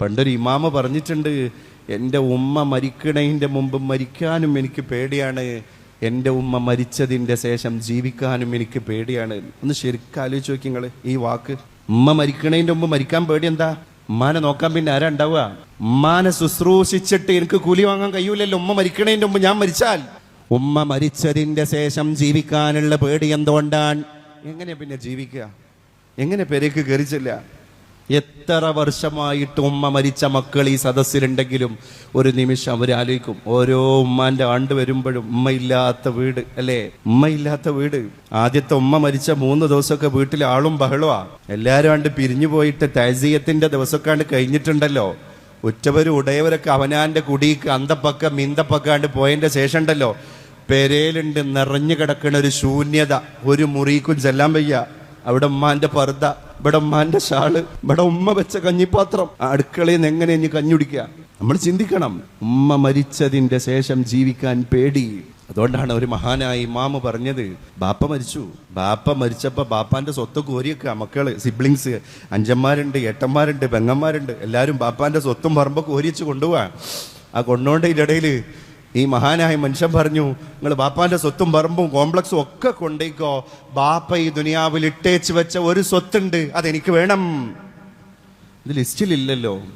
പണ്ടൊരു ഇമാമ പറഞ്ഞിട്ടുണ്ട് എന്റെ ഉമ്മ മരിക്കണതിന്റെ മുമ്പ് മരിക്കാനും എനിക്ക് പേടിയാണ്. എന്റെ ഉമ്മ മരിച്ചതിന്റെ ശേഷം ജീവിക്കാനും എനിക്ക് പേടിയാണ്. ഒന്ന് ശരിക്കും ആലോചിച്ച് നോക്കി നിങ്ങൾ ഈ വാക്ക്. ഉമ്മ മരിക്കണതിന്റെ മുമ്പ് മരിക്കാൻ പേടി എന്താ? ഉമ്മാനെ നോക്കാൻ പിന്നെ ആരാ ഉണ്ടാവുക? ഉമ്മാനെ ശുശ്രൂഷിച്ചിട്ട് എനിക്ക് കൂലി വാങ്ങാൻ കഴിയൂലല്ലോ. ഉമ്മ മരിക്കണതിന്റെ മുമ്പ് ഞാൻ മരിച്ചാൽ. ഉമ്മ മരിച്ചതിന്റെ ശേഷം ജീവിക്കാനുള്ള പേടി എന്തുകൊണ്ടാണ്? എങ്ങനെയാ പിന്നെ ജീവിക്കുക? എങ്ങനെ പെരേക്ക് കയറിച്ചില്ല എത്ര വർഷമായിട്ട് ഉമ്മ മരിച്ച മക്കൾ ഈ സദസ്സിലുണ്ടെങ്കിലും ഒരു നിമിഷം അവർ ആലോചിക്കും. ഓരോ ഉമ്മാന്റെ ആണ്ട് വരുമ്പോഴും ഉമ്മയില്ലാത്ത വീട് അല്ലേ? ഉമ്മയില്ലാത്ത വീട്. ആദ്യത്തെ ഉമ്മ മരിച്ച മൂന്ന് ദിവസമൊക്കെ വീട്ടിൽ ആളും ബഹളമാ എല്ലാവരും ആണ്ട് പിരിഞ്ഞു പോയിട്ട് തൈസീയത്തിന്റെ ദിവസമൊക്കെ ആണ്ട് കഴിഞ്ഞിട്ടുണ്ടല്ലോ. ഉറ്റവരും ഉടയവരൊക്കെ അവനാന്റെ കുടിക്ക് അന്തപ്പക്ക മിന്തപ്പക്കാണ്ട് പോയതിന്റെ ശേഷം ഉണ്ടല്ലോ പെരേലുണ്ട് നിറഞ്ഞു കിടക്കുന്ന ഒരു ശൂന്യത. ഒരു മുറിക്കും ചെല്ലാൻ വയ്യ. അവിടെ ഉമ്മാന്റെ പർദ്ദ ഇവിടെ ഉമ്മാന്റെ ഷാൾ ഇവിടെ ഉമ്മ വെച്ച കഞ്ഞിപ്പാത്രം. അടുക്കളയിൽ നിന്ന് എങ്ങനെ ഇനി കഞ്ഞുടിക്കുക നമ്മൾ ചിന്തിക്കണം. ഉമ്മ മരിച്ചതിന്റെ ശേഷം ജീവിക്കാൻ പേടി. അതുകൊണ്ടാണ് ഒരു മഹാനായി മാമ പറഞ്ഞത് ബാപ്പ മരിച്ചു. ബാപ്പ മരിച്ചപ്പോൾ ബാപ്പാന്റെ സ്വത്ത് കോരിയൊക്കെ മക്കൾ. സിബ്ലിങ്സ് അഞ്ചന്മാരുണ്ട് എട്ടന്മാരുണ്ട് പെങ്ങന്മാരുണ്ട്. എല്ലാവരും ബാപ്പാന്റെ സ്വത്തും പറമ്പ് കോരിച്ച് കൊണ്ടുപോവാ. ആ കൊണ്ടോണ്ടതിന്റെ ഇടയിൽ ഈ മഹാനായ മനുഷ്യൻ പറഞ്ഞു നിങ്ങൾ ബാപ്പാന്റെ സ്വത്തും പറമ്പും കോംപ്ലക്സും ഒക്കെ കൊണ്ടേക്കോ. ബാപ്പ ഈ ദുനിയാവിൽ ഇട്ടേച്ച് വെച്ച ഒരു സ്വത്തുണ്ട് അതെനിക്ക് വേണം. ഇത് ലിസ്റ്റിലില്ലല്ലോ.